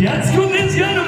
jetzt kommt jetzt hier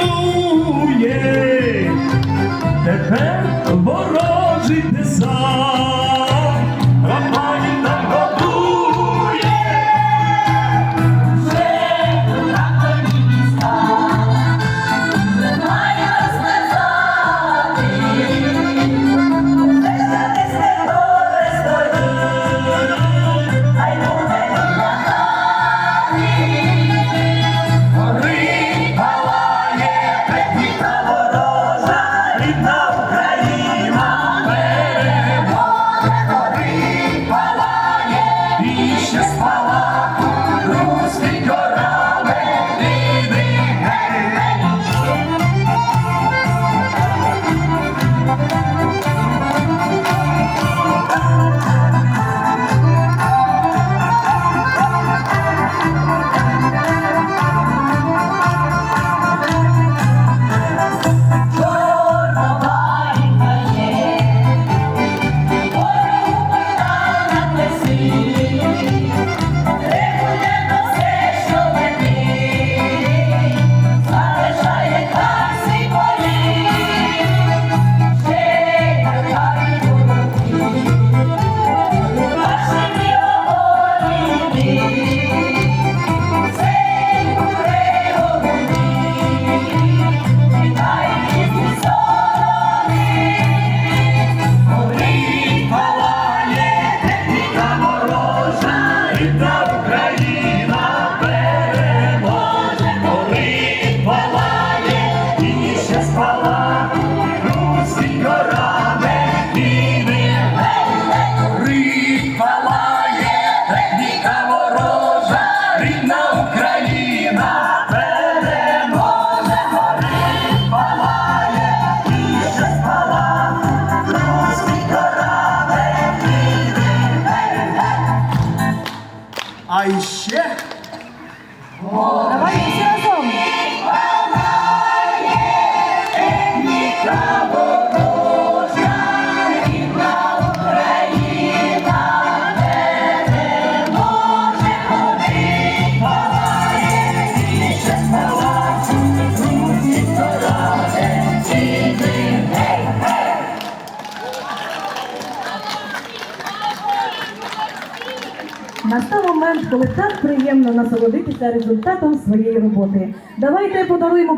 Right. А іще... Давай всі разом! На той момент, коли так приємно насолодитися результатом своєї роботи. Давайте подаруємо